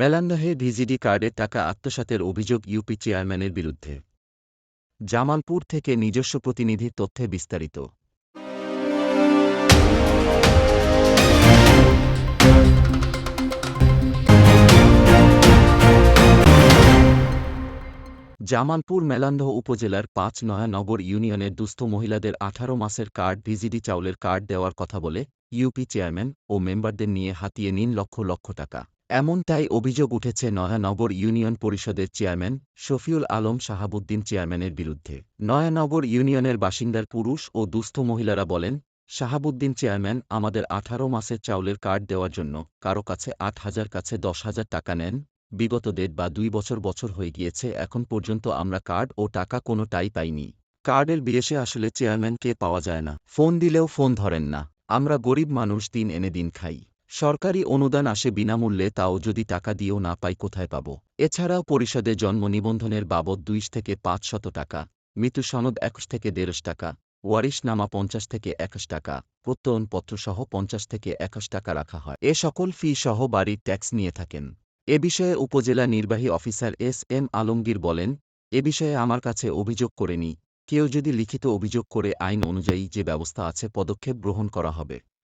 মেলান্দাহে VGD কার্ডের টাকা আত্মসাতের অভিযোগ ইউপি চেয়ারম্যানের বিরুদ্ধে। জামালপুর থেকে নিজস্ব প্রতিনিধির তথ্যে বিস্তারিত। জামালপুর মেলান্দহ উপজেলার পাঁচ নয়ানগর ইউনিয়নের দুস্থ মহিলাদের আঠারো মাসের কার্ড ভিজিডি চাউলের কার্ড দেওয়ার কথা বলে ইউপি চেয়ারম্যান ও মেম্বারদের নিয়ে হাতিয়ে নিন লক্ষ লক্ষ টাকা। এমনটাই অভিযোগ উঠেছে নয়ানগর ইউনিয়ন পরিষদের চেয়ারম্যান শফিউল আলম শাহাবুদ্দিন চেয়ারম্যানের বিরুদ্ধে। নয়ানগর ইউনিয়নের বাসিন্দার পুরুষ ও দুস্থ মহিলারা বলেন, শাহাবুদ্দিন চেয়ারম্যান আমাদের আঠারো মাসের চাউলের কার্ড দেওয়ার জন্য কারও কাছে আট হাজার, কাছে দশ হাজার টাকা নেন। বিগত দেড় বা দুই বছর বছর হয়ে গিয়েছে, এখন পর্যন্ত আমরা কার্ড ও টাকা কোনোটাই পাইনি। কার্ডের বিদেশে আসলে চেয়ারম্যানকে পাওয়া যায় না। ফোন দিলেও ফোন ধরেন না। আমরা গরিব মানুষ, দিন এনে দিন খাই। সরকারি অনুদান আসে বিনামূল্যে, তাও যদি টাকা দিয়েও না পাই কোথায় পাব? এছাড়াও পরিষদে জন্ম নিবন্ধনের বাবদ দুইশ থেকে পাঁচ শত টাকা, মৃত্যু সনদ একুশ থেকে দেড়শ টাকা, ওয়ারিশ নামা পঞ্চাশ থেকে একাশ টাকা প্রত্যয়নপত্রসহ পঞ্চাশ থেকে একাশ টাকা রাখা হয়। এ সকল ফি সহ বাড়ির ট্যাক্স নিয়ে থাকেন। এ বিষয়ে উপজেলা নির্বাহী অফিসার এস এম আলমগীর বলেন, এ বিষয়ে আমার কাছে অভিযোগ করেনি। কেউ যদি লিখিত অভিযোগ করে আইন অনুযায়ী যে ব্যবস্থা আছে, পদক্ষেপ গ্রহণ করা হবে।